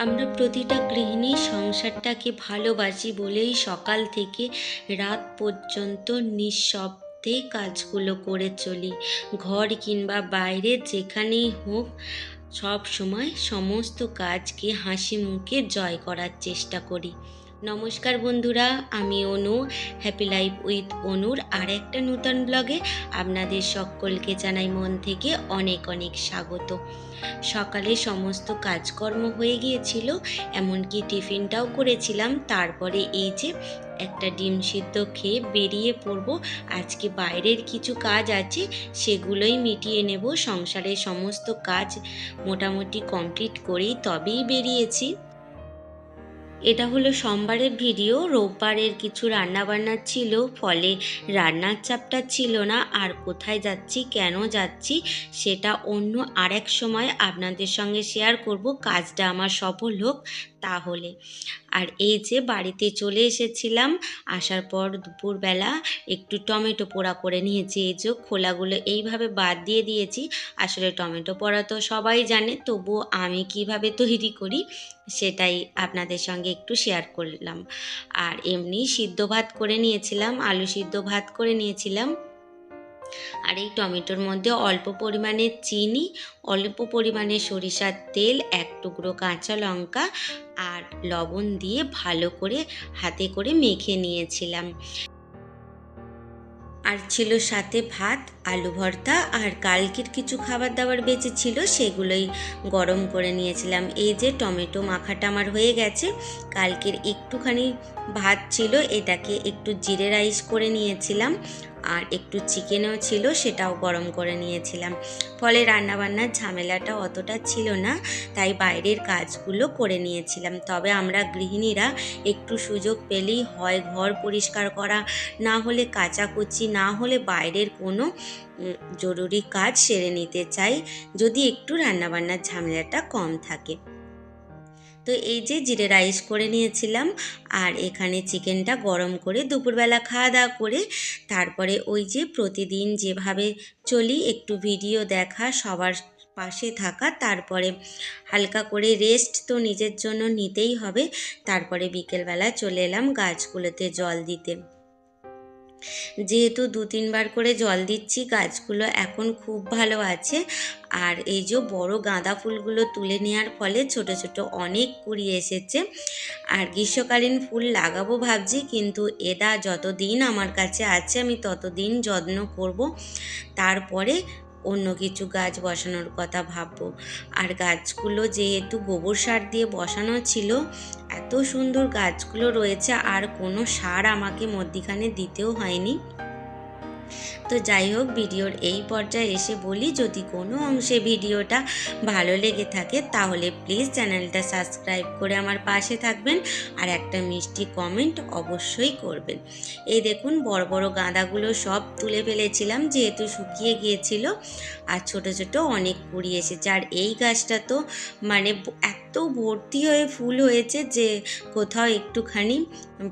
আমরা প্রতিটা গৃহিণী সংসারটাকে ভালোবাসি বলেই সকাল থেকে রাত পর্যন্ত নিঃশব্দে কাজগুলো করে চলি। ঘর কিংবা বাইরে যেখানেই হোক সব সময় সমস্ত কাজকে হাসি মুখে জয় করার চেষ্টা করি। নমস্কার বন্ধুরা, আমি অনু হ্যাপি লাইফ উইথ অনুর আর একটা নূতন ব্লগে আপনাদের সকলকে জানাই মন থেকে অনেক অনেক স্বাগত। সকালে সমস্ত কাজকর্ম হয়ে গিয়েছিল, এমনকি টিফিনটাও করেছিলাম, তারপরে এই যে একটা ডিম সিদ্ধ খেয়ে বেরিয়ে পড়ব, আজকে বাইরের কিছু কাজ আছে, সেগুলোই মিটিয়ে নেব, সংসারের সমস্ত কাজ মোটামুটি কমপ্লিট করেই তবেই বেরিয়েছি। এটা হলো সোমবারের ভিডিও। রোববারের কিছু রান্নাবান্না ছিল, ফলে রান্নার চাপটা ছিল না। আর কোথায় যাচ্ছি, কেন যাচ্ছি, সেটা অন্য আরেক সময় আপনাদের সঙ্গে শেয়ার করব। কাজটা আমার সফল হোক তাহলে। আর এই যে বাড়িতে চলে এসেছিলাম, আসার পর দুপুরবেলা একটু টমেটো পোড়া করে নিয়েছি। এই যে খোলাগুলো এইভাবে বাদ দিয়ে দিয়েছি। আসলে টমেটো পোড়া তো সবাই জানে তবু আমি কীভাবে তৈরি করি সেটাই আপনাদের সঙ্গে একটু শেয়ার করলাম। আর এমনি সিদ্ধ ভাত করে নিয়েছিলাম, আলু সিদ্ধ ভাত করে নিয়েছিলাম। আর এই টমেটোর মধ্যে অল্প পরিমাণে চিনি, অল্প পরিমাণে সরিষার তেল, এক টুকরো কাঁচা লঙ্কা আর লবণ দিয়ে ভালো করে হাতে করে মেখে নিয়েছিলাম। আর ছিল সাথে ভাত, আলু ভর্তা আর কালকের কিছু খাবার দাবার বেঁচে ছিল সেগুলোই গরম করে নিয়েছিলাম। এই যে টমেটো মাখাটা আমার হয়ে গেছে, কালকের একটুখানি ভাত ছিল, এটাকে একটু জিরে রাইস করে নিয়েছিলাম। আর একটু চিকেনও ছিল, সেটাও গরম করে নিয়েছিলাম। ফলে রান্নাবান্নার ঝামেলাটা অতটা ছিল না, তাই বাইরের কাজগুলো করে নিয়েছিলাম। তবে আমরা গৃহিণীরা একটু সুযোগ পেলেই হয় ঘর পরিষ্কার করা, না হলে কাচাকুচি, না হলে বাইরের কোনো জরুরি কাজ সেরে নিতে চাই, যদি একটু রান্নাবান্নার ঝামেলাটা কম থাকে। তো এই যে জিরে রাইস করে নিয়েছিলাম আর এখানে চিকেনটা গরম করে দুপুরবেলা খাওয়া দাওয়া করে তারপরে ওই যে প্রতিদিন যেভাবে চলি, একটু ভিডিও দেখা, সবার পাশে থাকা, তারপরে হালকা করে রেস্ট তো নিজের জন্য নিতেই হবে। তারপরে বিকেলবেলা চলে এলাম গাছগুলোতে জল দিতে। যেহেতু দু তিনবার করে জল দিচ্ছি, গাছগুলো এখন খুব ভালো আছে। আর এই যে বড় গাঁদা ফুলগুলো তুলে নেওয়ার ফলে ছোট ছোট অনেক কুড়ি এসেছে। আর গ্রীষ্মকালীন ফুল লাগাবো ভাবছি, কিন্তু এদা যতদিন আমার কাছে আছে আমি ততদিন যত্ন করব। তারপরে অন্য কিছু গাছ বসানোর কথা ভাববো। আর গাছগুলো যেহেতু গোবর সার দিয়ে বসানো ছিল, এত সুন্দর গাছগুলো রয়েছে, আর কোনো সার আমাকে মধ্যিখানে দিতেও হয়নি। তো যাই হোক, ভিডিওর এই পর্যায়ে এসে বলি, যদি কোনো অংশে ভিডিওটা ভালো লেগে থাকে, তাহলে প্লিজ চ্যানেলটা সাবস্ক্রাইব করে আমার পাশে থাকবেন আর একটা মিষ্টি কমেন্ট অবশ্যই করবেন। এই দেখুন, বড় বড় গাঁদাগুলো সব তুলে ফেলেছিলাম, যেহেতু শুকিয়ে গিয়েছিল। আর ছোট ছোট অনেক কুড়ি এসেছে। আর এই গাছটা তো মানে এত ভর্তি হয়ে ফুল হয়েছে যে কোথাও একটুখানি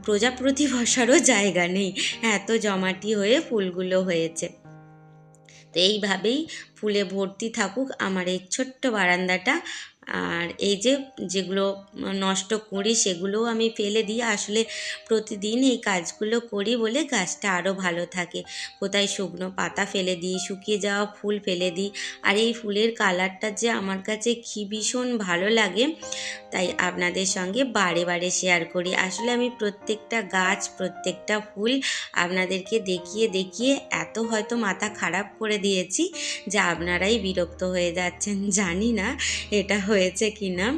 প্রজাপতি বসারও জায়গা নেই, এত জমাটি হয়ে ফুলগুলো হয়েছে। তো এইভাবেই ফুলে ভর্তি থাকুক আমার এই ছোট্ট বারান্দাটা। আর এই যে যেগুলো নষ্ট করি সেগুলোও আমি ফেলে দিই। আসলে প্রতিদিন এই কাজগুলো করি বলে গাছটা আরও ভালো থাকে। কোথায় শুকনো পাতা ফেলে দিই, শুকিয়ে যাওয়া ফুল ফেলে দিই। আর এই ফুলের কালারটা যে আমার কাছে কি ভীষণ ভালো লাগে, তাই আপনাদের সঙ্গে বারে বারে শেয়ার করি। আসলে আমি প্রত্যেকটা গাছ, প্রত্যেকটা ফুল আপনাদেরকে দেখিয়ে দেখিয়ে এত হয়তো মাথা খারাপ করে দিয়েছি যে আপনারাই বিরক্ত হয়ে যাচ্ছেন। জানি না এটা হয়েছে কি না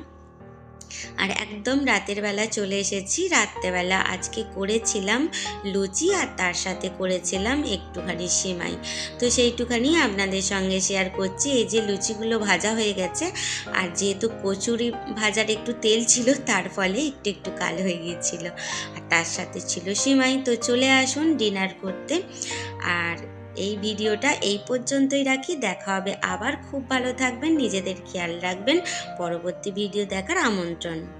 আর একদম রাতের বেলা চলে এসেছি। রাত্রেবেলা আজকে করেছিলাম লুচি আর তার সাথে করেছিলাম একটুখানি সেমাই। তো সেইটুখানি আপনাদের সঙ্গে শেয়ার করছি। এই যে লুচিগুলো ভাজা হয়ে গেছে আর যেহেতু কচুরি ভাজার একটু তেল ছিল, তার ফলে একটু একটু কালো হয়ে গিয়েছিল। আর তার সাথে ছিল সিমাই। তো চলে আসুন ডিনার করতে। আর এই ভিডিওটা এই পর্যন্তই রাখি। দেখা হবে আবার। খুব ভালো থাকবেন। নিজেদের খেয়াল রাখবেন। পরবর্তী ভিডিও দেখার আমন্ত্রণ।